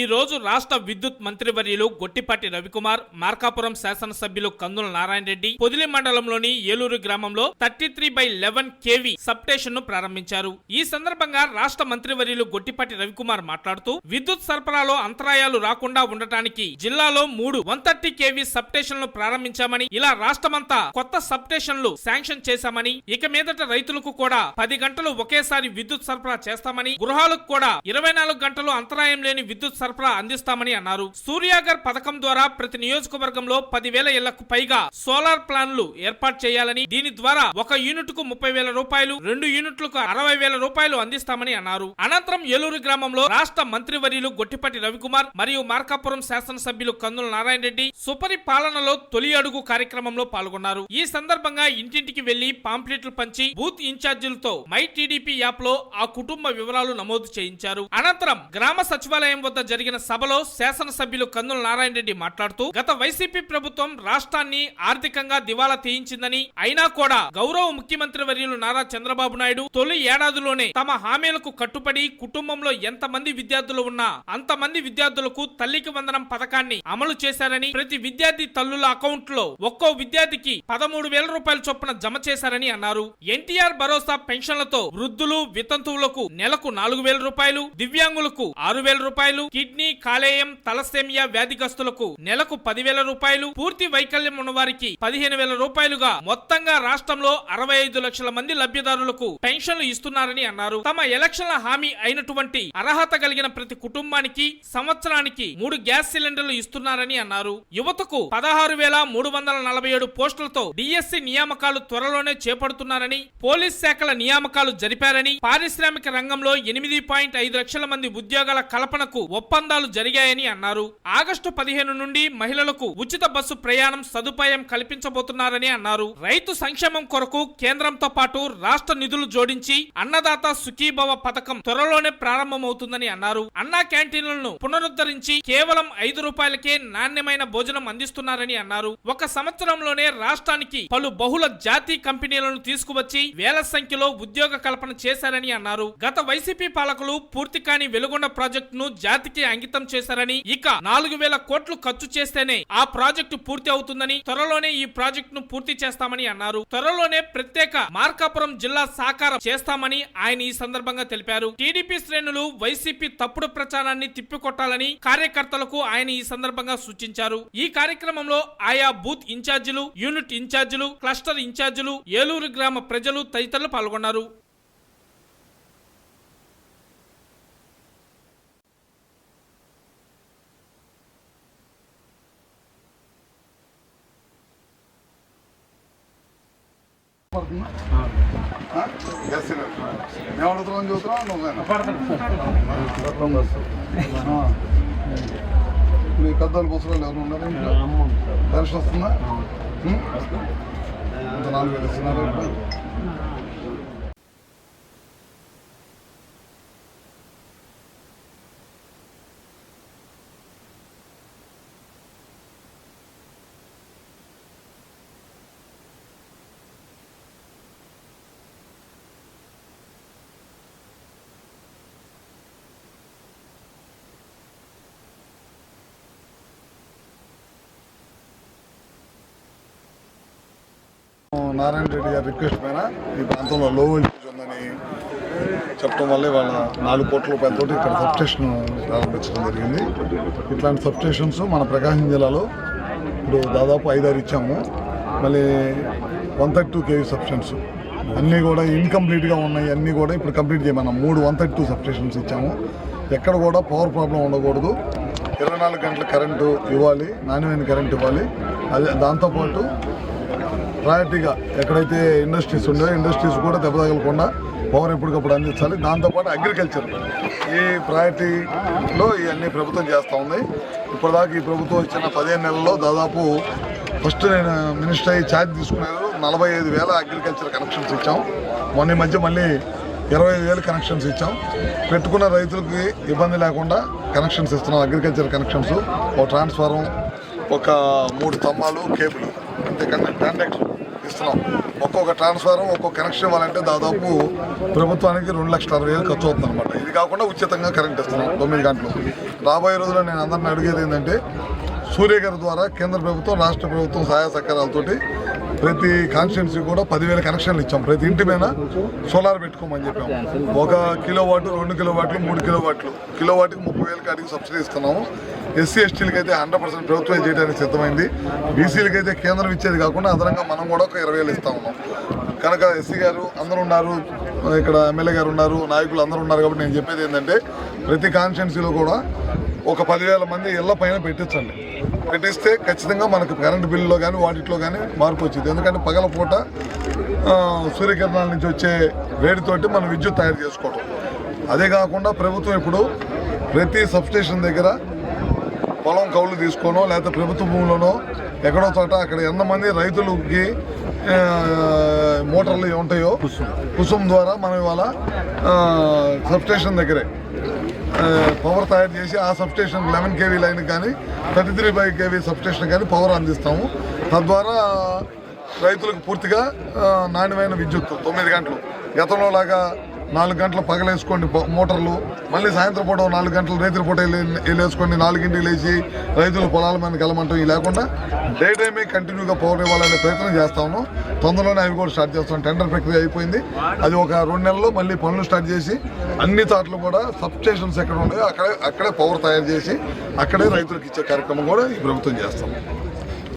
ఈ రోజు రాష్ట్ర విద్యుత్ మంత్రివర్యులు గొట్టిపాటి రవికుమార్ మార్కాపురం శాసనసభ్యులు కందుల నారాయణ రెడ్డి పొదిలి మండలంలోని ఏలూరు గ్రామంలో thirty three by eleven KV సబ్స్టేషన్ను ప్రారంభించారు. ఈ సందర్భంగా రాష్ట్ర మంత్రివర్యులు గొట్టిపాటి రవికుమార్ మాట్లాడుతూ విద్యుత్ సరఫరాలో అంతరాయాలు రాకుండా ఉండటానికి జిల్లాలో మూడు వన్ థర్టీ కేవీ సబ్స్టేషన్లు ప్రారంభించామని ఇలా రాష్ట్రమంతా కొత్త సబ్స్టేషన్లు శాంక్షన్ చేశామని ఇక మీదట రైతులకు కూడా పది గంటలు ఒకేసారి విద్యుత్ సరఫరా చేస్తామని గృహాలకు కూడా ఇరవై నాలుగు గంటలు అంతరాయం లేని విద్యుత్ సరఫరా అందిస్తామని అన్నారు. సూర్యాగర్ పథకం ద్వారా ప్రతి నియోజకవర్గంలో పదివేల ఇళ్ళకు పైగా సోలార్ ప్లాన్లు ఏర్పాటు చేయాలని దీని ద్వారా ఒక యూనిట్కు ముప్పై వేల రూపాయలు రెండు యూనిట్లకు అరవై వేల రూపాయలు అందిస్తామని అన్నారు. అనంతరం ఏలూరు గ్రామంలో రాష్ట్ర మంత్రివర్యులు గొట్టిపాటి రవికుమార్ మరియు మార్కాపురం శాసనసభ్యులు కందుల నారాయణ రెడ్డి సుపరి పాలనలో తొలి అడుగు కార్యక్రమంలో పాల్గొన్నారు. ఈ సందర్భంగా ఇంటింటికి వెళ్ళి పాంప్లెట్లు పంచి బూత్ ఇన్ఛార్జీలతో మై టీడీపీ యాప్లో ఆ కుటుంబ వివరాలు నమోదు చేయించారు. అనంతరం గ్రామ సచివాలయం వద్ద జరిగిన సభలో శాసనసభ్యులు కన్నుల నారాయణ రెడ్డి మాట్లాడుతూ గత వైసీపీ ప్రభుత్వం రాష్ట్రాన్ని ఆర్థికంగా దివాలా తీయించిందని అయినా కూడా గౌరవ ముఖ్యమంత్రి వర్యులు నారా చంద్రబాబు నాయుడు తొలి ఏడాదిలోనే తమ హామీలకు కట్టుబడి కుటుంబంలో ఎంతమంది విద్యార్థులు ఉన్నా అంతమంది విద్యార్థులకు తల్లికి వందనం పథకాన్ని అమలు చేశారని ప్రతి విద్యార్థి తల్లుల అకౌంట్లో ఒక్కో విద్యార్థికి పదమూడు వేల రూపాయల చొప్పున జమ చేశారని అన్నారు. ఎన్టీఆర్ భరోసా పెన్షన్లతో వృద్ధులు వితంతువులకు నెలకు నాలుగు వేల రూపాయలు దివ్యాంగులకు ఆరు వేల రూపాయలు కిడ్నీ కాలేయం తలసేమియా వ్యాధిగ్రస్తులకు నెలకు పదివేల రూపాయలు పూర్తి వైకల్యం ఉన్న వారికి పదిహేను వేల రూపాయలుగా మొత్తంగా రాష్ట్రంలో అరవై ఐదు లక్షల మంది లబ్ధిదారులకు పెన్షన్లు ఇస్తున్నారని అన్నారు. తమ ఎలక్షన్ల హామీ అయినటువంటి అర్హత కలిగిన ప్రతి కుటుంబానికి సంవత్సరానికి మూడు గ్యాస్ సిలిండర్లు ఇస్తున్నారని అన్నారు. యువతకు పదహారు వేల మూడు వందల నలభై ఏడు పోస్టులతో డిఎస్సి నియామకాలు త్వరలోనే చేపడుతున్నారని పోలీస్ శాఖల నియామకాలు జరిపారని పారిశ్రామిక రంగంలో ఎనిమిది పాయింట్ ఐదు లక్షల మంది ఉద్యోగాల కల్పనకు ఒప్పందాలు జరిగాయని అన్నారు. ఆగస్టు పదిహేను నుండి మహిళలకు ఉచిత బస్సు ప్రయాణం సదుపాయం కల్పించబోతున్నారని అన్నారు. రైతు సంక్షేమం కొరకు కేంద్రంతో పాటు రాష్ట్ర నిధులు జోడించి అన్నదాత సుఖీభవ పథకం త్వరలోనే ప్రారంభమవుతుందని అన్నారు. అన్నా క్యాంటీన్లను పునరుద్ధరించి కేవలం ఐదు రూపాయలకే నాణ్యమైన భోజనం అందిస్తున్నారని అన్నారు. ఒక సంవత్సరంలోనే రాష్ట్రానికి పలు బహుళ జాతి కంపెనీలను తీసుకువచ్చి వేల సంఖ్యలో ఉద్యోగ కల్పన చేశారని అన్నారు. గత వైసీపీ పాలకులు పూర్తి కాని వెలుగొండ ప్రాజెక్టును జాతికి అంకితం చేశారని ఇక నాలుగు వేల కోట్లు ఖర్చు చేస్తేనే ఆ ప్రాజెక్టు పూర్తి అవుతుందని త్వరలోనే ఈ ప్రాజెక్టును పూర్తి చేస్తామని అన్నారు. త్వరలోనే ప్రత్యేక మార్కాపురం జిల్లా సాకారం చేస్తామని ఆయన ఈ సందర్భంగా తెలిపారు. టీడీపీ శ్రేణులు వైసీపీ తప్పుడు ప్రచారాన్ని తిప్పికొట్టాలని కార్యకర్తలకు ఆయన ఈ సందర్భంగా సూచించారు. ఈ కార్యక్రమంలో ఆయా బూత్ ఇన్ఛార్జీలు యూనిట్ ఇన్ఛార్జీలు క్లస్టర్ ఇన్ఛార్జీలు ఏలూరు గ్రామ ప్రజలు తదితరులు పాల్గొన్నారు. గ్యాస్ సిలిండర్ మేము అడుగుతున్నాం చూస్తున్నాం నువ్వేనా ఇప్పుడు పెద్దలు ముసలు ఎవరు ఉన్నారు దర్శనం వస్తుందా ఇంత నాలుగు వేలు ఇస్తున్నారు నారాయణ రెడ్డి గారి రిక్వెస్ట్ పైన ఈ ప్రాంతంలో లో వోల్టేజ్ ఉందని చెప్పడం వల్ల వాళ్ళ నాలుగు కోట్ల రూపాయలతో ఇక్కడ సబ్స్టేషన్ ప్రారంభించడం జరిగింది. ఇట్లాంటి సబ్స్టేషన్స్ మన ప్రకాశం జిల్లాలో ఇప్పుడు దాదాపు ఐదారు ఇచ్చాము. మళ్ళీ one thirty two KV substations అన్నీ కూడా ఇన్కంప్లీట్గా ఉన్నాయి. అన్నీ కూడా ఇప్పుడు కంప్లీట్ చేయమన్నాం మూడు వన్ థర్టీ టూ సబ్స్టేషన్స్ ఇచ్చాము. ఎక్కడ కూడా పవర్ ప్రాబ్లం ఉండకూడదు. ఇరవై నాలుగు గంటల కరెంటు ఇవ్వాలి. నాణ్యమైన కరెంట్ ఇవ్వాలి. అదే దాంతోపాటు ప్రయారిటీగా ఎక్కడైతే ఇండస్ట్రీస్ ఉన్నాయో ఇండస్ట్రీస్ కూడా దెబ్బ తగలకుండా పవర్ ఎప్పటికప్పుడు అందించాలి. దాంతోపాటు అగ్రికల్చర్ ఈ ప్రయారిటీలో ఇవన్నీ ప్రభుత్వం చేస్తూ ఉంది. ఇప్పటిదాకా ఈ ప్రభుత్వం ఇచ్చిన పదిహేను నెలల్లో దాదాపు ఫస్ట్ నేను మినిస్టర్ అయ్యి ఛార్జ్ తీసుకునేది నలభై ఐదు వేల అగ్రికల్చర్ కనెక్షన్స్ ఇచ్చాం. మొన్న మధ్య మళ్ళీ ఇరవై ఐదు వేలు కనెక్షన్స్ ఇచ్చాం. పెట్టుకున్న రైతులకి ఇబ్బంది లేకుండా కనెక్షన్స్ ఇస్తున్నాం. అగ్రికల్చర్ కనెక్షన్స్ ఒక ట్రాన్స్ఫారం ఒక మూడు స్తంభాలు కేబుల్. అంతేకాకుండా ట్రాన్సాక్షన్ ఇస్తున్నాం. ఒక్కొక్క ట్రాన్స్ఫారం ఒక్కొక్క కనెక్షన్ ఇవ్వాలంటే దాదాపు ప్రభుత్వానికి రెండు లక్షల అరవై వేలు ఖర్చు అవుతుంది అనమాట ఇది కాకుండా ఉచితంగా కరెంట్ ఇస్తున్నాం తొమ్మిది గంటలు. రాబోయే రోజుల్లో నేను అందరిని అడిగేది ఏంటంటే సూర్యగారి ద్వారా కేంద్ర ప్రభుత్వం రాష్ట్ర ప్రభుత్వం సహాయ సహకారాలతోటి ప్రతి కాన్స్టిట్యున్సీ కూడా పదివేల కనెక్షన్లు ఇచ్చాం. ప్రతి ఇంటి మీద సోలార్ పెట్టుకోమని చెప్పాం ఒక కిలో వాట్ రెండు కిలో వాట్లు మూడు కిలో వాట్లు కిలో వాటికి ముప్పై వేల కాడికి సబ్సిడీ ఇస్తున్నాము. ఎస్సీ ఎస్టీలకి అయితే హండ్రెడ్ పర్సెంట్ ప్రభుత్వం చేయడానికి సిద్ధమైంది. బీసీలకి అయితే కేంద్రం ఇచ్చేది కాకుండా అదనంగా మనం కూడా ఒక ఇరవై వేలు ఇస్తా ఉన్నాం. కనుక ఎస్సీ గారు అందరూ ఉన్నారు ఇక్కడ ఎమ్మెల్యే గారు ఉన్నారు నాయకులు అందరూ ఉన్నారు కాబట్టి నేను చెప్పేది ఏంటంటే ప్రతి కాన్స్టిట్యున్సీలో కూడా ఒక పదివేల మంది ఇళ్ళ పైన పెట్టించండి. పెట్టిస్తే ఖచ్చితంగా మనకు కరెంటు బిల్లులో కానీ వాటిలో కానీ మార్పు వచ్చింది. ఎందుకంటే పగల పూట సూర్యకిరణాల నుంచి వచ్చే వేడితోటి మనం విద్యుత్ తయారు చేసుకోవటం. అదే కాకుండా ప్రభుత్వం ఇప్పుడు ప్రతి సబ్స్టేషన్ దగ్గర పొలం కౌలు తీసుకోనో లేకపోతే ప్రభుత్వ భూములోనో ఎక్కడో చోట అక్కడ ఎంతమంది రైతులకి ఆ, మోటార్లు ఉంటాయో కుసుమ్ ద్వారా మనం ఇవాళ సబ్స్టేషన్ దగ్గరే పవర్ తయారు చేసి ఆ సబ్స్టేషన్ లెవెన్ కేవీ లైన్ కానీ thirty three five KV substation కానీ పవర్ అందిస్తాము. తద్వారా రైతులకు పూర్తిగా నాణ్యమైన విద్యుత్ తొమ్మిది గంటలు. గతంలో లాగా నాలుగు గంటలు పగలేసుకోండి మోటార్లు. మళ్ళీ సాయంత్రం పూట నాలుగు గంటలు రైతుల పూట వెళ్ళి- వెళ్ళేసుకోండి నాలుగింటికి లేచి రైతులు పొలాల మీద వెళ్ళమంటాం లేకుండా డే టైమే కంటిన్యూగా పవర్ ఇవ్వాలనే ప్రయత్నం చేస్తాము తొందరలోనే అవి కూడా స్టార్ట్ చేస్తాం. టెండర్ ప్రక్రియ అయిపోయింది. అది ఒక రెండు నెలల్లో మళ్ళీ పనులు స్టార్ట్ చేసి అన్ని తాట్లు కూడా సబ్ స్టేషన్స్ ఎక్కడ ఉన్నాయో అక్కడే అక్కడే పవర్ తయారు చేసి అక్కడే రైతులకు ఇచ్చే కార్యక్రమం కూడా ఈ ప్రభుత్వం చేస్తాం.